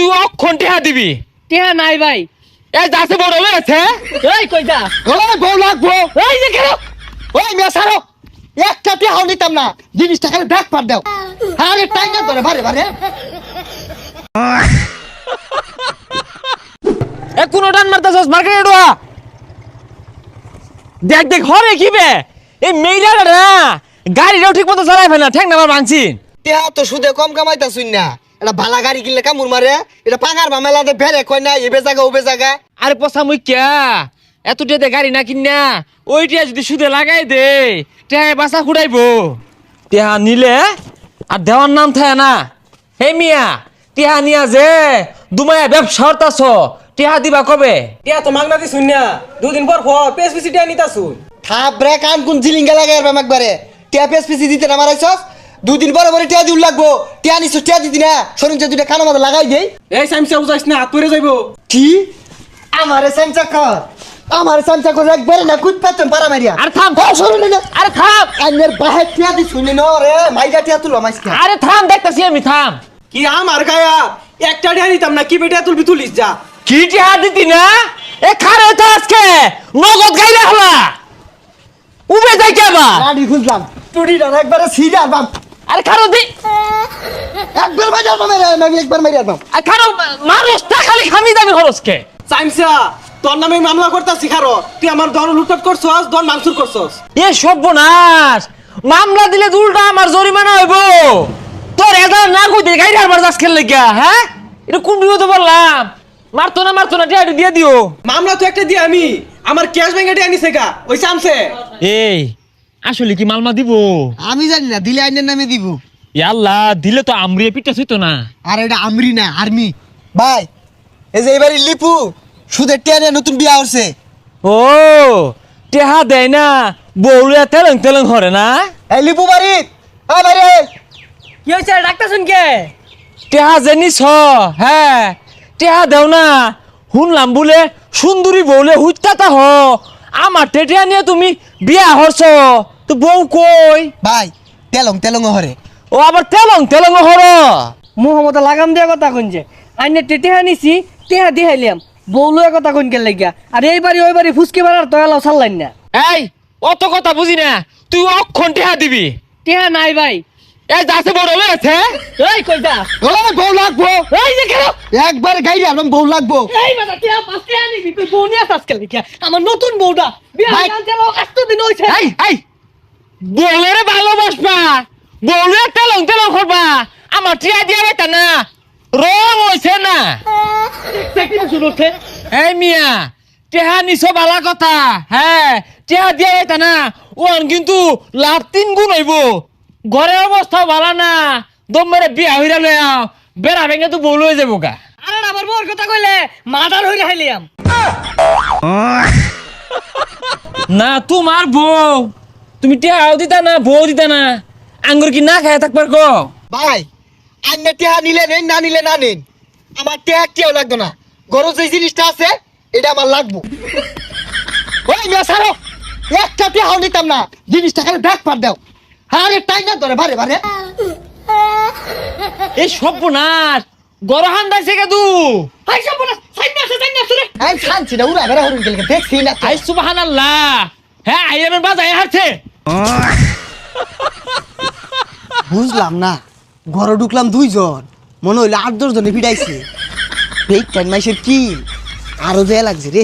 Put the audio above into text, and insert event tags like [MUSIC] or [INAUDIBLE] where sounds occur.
তুই অক্ষণ টেহা দিবি? টেহা নাই ভাই। এ যাচ্ছে বড় হয়ে গেছে এই ওই বউ লাগবো? এই যে কেন ওই মেয়ে সারো একটা টিহাও নিতাম না জিনিসটা খালি ব্যাগ পার দাও। আরে টাইগার ধরে বারে বারে। এ কোন টান মারতাছস? মার্কেটে ডোয়া দেখ দেখ হরে কি বে এই না গাড়িটাও ঠিক মতো চালাই ফেলে না ঠ্যাং নামার ভাঙছি। টিহা তো সুদে কম কামাইতা শুন না। এটা ভালা গাড়ি কিনলে কামুর মারে এটা পাঙার মামেলাতে ফেরে কই না এবে জায়গা ওবে জায়গা আরে পচা মুই ক্যা? এত টিয়াতে গাড়ি না কিনা ওই টিয়া যদি সুদে লাগাই দে টিয়া বাসা খুঁড়াইবো। টিয়া নিলে আর দেওয়ার নাম থাকে না। হে মিয়া টিয়া নিয়া যে দুমায়া ব্যবসা হতাছ টিয়া দিবা কবে? টিয়া তো মাগনা দি শুনিয়া দুদিন পর পর পেস পিসি টিয়া নিতা শুন থাপ রে কান কোন জিলিঙ্গা লাগাই আর একবারে টিয়া পেস পিসি দিতে না মারাইছস? দুদিন পরে পরে টিয়া দিউল লাগবো। টিয়া নিছস টিয়া দিদি না। শরীর দুইটা কানো মাথা লাগাই দেই। এই সাইমসা বুঝাইস না হাত পরে যাইবো। কি? আমারে সামচা কর। আমারে সামচা কর একবারে না কুত পাতন পারা মারিয়া। আরে থাম। ও শরীর না আরে থাম। আইনের বাহে টিয়া দি শুনি ন রে মাইগা টিয়া তুলো মাইসকা। আরে থাম দেখতেছি আমি থাম। কি আমার গায়া? একটা টিয়া নিতাম না কি বেটা তুলবি তুলিস যা। কি টিয়া দিতি না? এ খারে তো আজকে নগদ গাইলে হলা। উবে যাই কে বা গাড়ি খুঁজলাম টুটিটা একবারে সিরিয়াল বাম আরে খারো দি। একবার মাইরার বাম রে আমি একবার মাইরার বাম আর খারো মানুষ তা খালি খামি দামি খরচকে সাইমসা তোর নামে মামলা করতাছি খারো। তুই আমার দন লুটপাট করছস দন মাংসুর করছস। এ সর্বনাশ। মামলা দিলে দুলটা আমার জরিমানা হইব। তোর এদার না কইতে গাইরে আমার দাস খেললে গিয়া হ্যাঁ? এটা কোন বিপদে বললাম মারতো না মারতো না টিয়া দিয়ে দিও। মামলা তো একটা দিয়ে আমি। আমার ক্যাশ ব্যাংকে টিয়া নিছে গা ওই সামসে। এই আসলে কি মালমা দিব? আমি জানি না দিলে আইনের নামে দিব। আল্লাহ দিলে তো আমরিয়ে পিঠা ছুইতো না। আর এটা আমরি না আর্মি। ভাই এই যে এবারে লিপু সুদের টিয়া নিয়ে নতুন বিয়া হচ্ছে। ও টেহা দেয় না বউলে তেলং তেলং হরে না? এই লিপু বাড়ি হ্যাঁ বাড়ি কি হইছে ডাক্তার শুন কে? টেহা জেনিস হ্যাঁ টেহা দেও না। শুনলাম বলে সুন্দরী বউলে হুইতাতা হ। আমার টেটিয়া নিয়ে তুমি বিয়া হরছ। তো বউ কই? ভাই তেলং তেলং হরে। ও আবার তেলং তেলং হর। মোহাম্মদ লাগাম দিয়া কথা কইছে আইনে টেহা নিছি টেহা দিহাইলাম বউলো কথা কইন কে লাগিয়া আর এই বাড়ি ওই বাড়ি ফুসকে বাড়ার তয়ালাও ছাড়লাইন না। এই অত কথা বুঝি না। তুই অক্ষণ টেহা দিবি। টেহা নাই ভাই। এই যাচ্ছে বড় হয়ে গেছে এই কইতা ওই বউ লাগবো? এই যে কেন? একবার গাইরে আলম বউ লাগবো। এই মাথা নিবি তুই বউ নিয়ে আসতে লাগিয়া আমার নতুন বউটা। বিয়া দিন হইছে। এই এই। বউলের ভালোবাসবা বউলে তেলং তেলং করবা আমার টিয়া দিয়া বেটা না রং হইছে না। সেকিনে এই মিয়া টেহা নিছ বালা কথা হ্যাঁ টেহা দিয়া বেটা না ওন কিন্তু লাভ তিন গুণ হইব। ঘরের অবস্থা ভালো না। দম মেরে বিয়া হইরা আও। বেড়া ভেঙে তো বউ লই যাব গা। আরে আবার বউর কথা কইলে মাদার হইরা হাইলিয়াম না তোমার বউ। তুমি টেহাও দিতা না বউ দিতা না। আঙ্গুর কি না খায় থাকবার গো ভাই আইনের টিয়া নিলে নেন না নিলে না নেন। আমার টিয়া টিয়াও লাগতো না। গরজ যে জিনিসটা আছে এটা আমার লাগবো। ওই মেয়ে সারো একটা টিয়াও নিতাম না। জিনিসটা খালি ব্যাগ পার দাও। আরে টাইগার ধরে বারে বারে। [LAUGHS] এই সর্বনাশ। গরহান দাইছে কে দু। হাই সব বলা সাইনা আছে সাইনা আছে রে। আমি শান্তি না উড়া বেড়া হরুন গেলে দেখছি না আই সুবহানাল্লাহ। হ্যাঁ আইয়ামের বাজায় হারছে। বুঝলাম না ঘরে ঢুকলাম দুইজন। মনে হইল আট দশ জনে ভিড়াইছে। এই টাইম মাইসের কি আরও দেয়া লাগছে রে।